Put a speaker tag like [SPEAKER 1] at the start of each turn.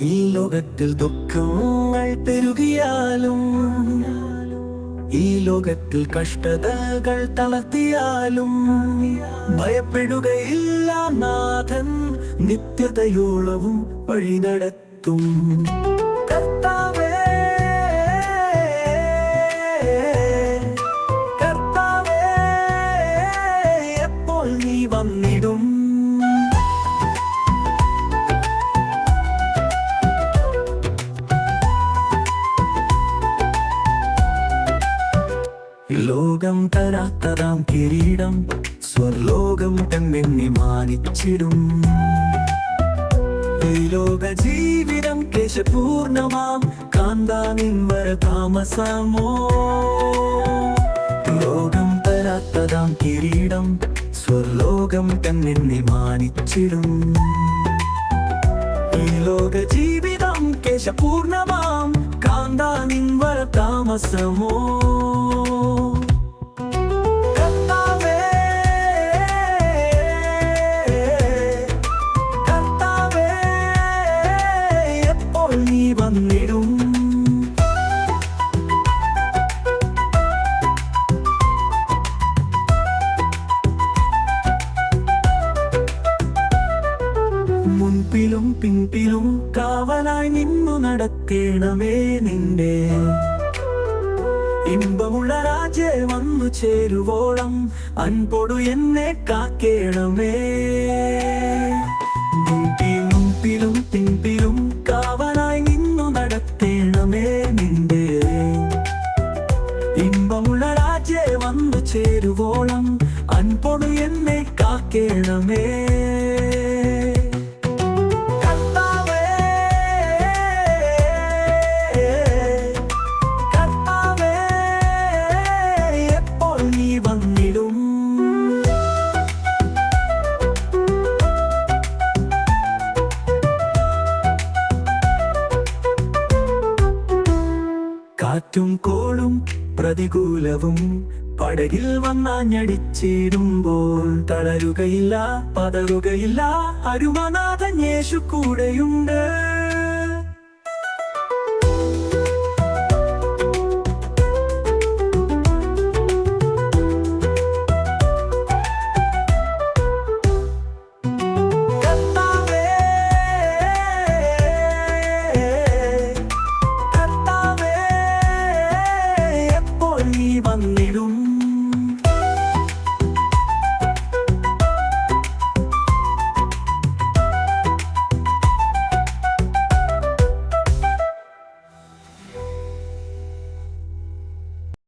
[SPEAKER 1] ഈ ലോകത്തിൽ ദുഃഖങ്ങൾ പെരുകിയാലും ഈ ലോകത്തിൽ കഷ്ടതകൾ തളർത്തിയാലും ഭയപ്പെടുകയില്ല നാഥൻ നിത്യതയോളവും വഴി നടത്തും. ലോകം തരാത്തതാം കിരീടം സ്വർലോകം തന്നെ മാനിച്ചിടും. ലോക ജീവിതം കേശപൂർണമാം കാന്താനിൻ വര താമസമോ ലോകം തരാത്തതാം കിരീടം സ്വർലോകം തന്നെ മാനിച്ചിടും. ലോക ജീവിതം കേശപൂർണമാം കാന്താനിൻ വര താമസമോ കാവലായി നിന്നു നടക്കേണമേ നിന്റെ. ഇമ്പമുള്ള രാജേ വന്നു ചേരുവോളം അൻപൊടു എന്നെ കാക്കേണമേ. നിന്നു ഇമ്പമുള്ള വന്നു ചേരുവോളം അൻപൊടു എന്നെ കാക്കേണമേ. കാറ്റും കോളും പ്രതികൂലവും പടകിൽ വന്നാഞ്ഞടിച്ചേരുമ്പോൾ തളരുകയില്ല പതറുകയില്ല. അരുമനാഥൻ യേശു കൂടെയുണ്ട്.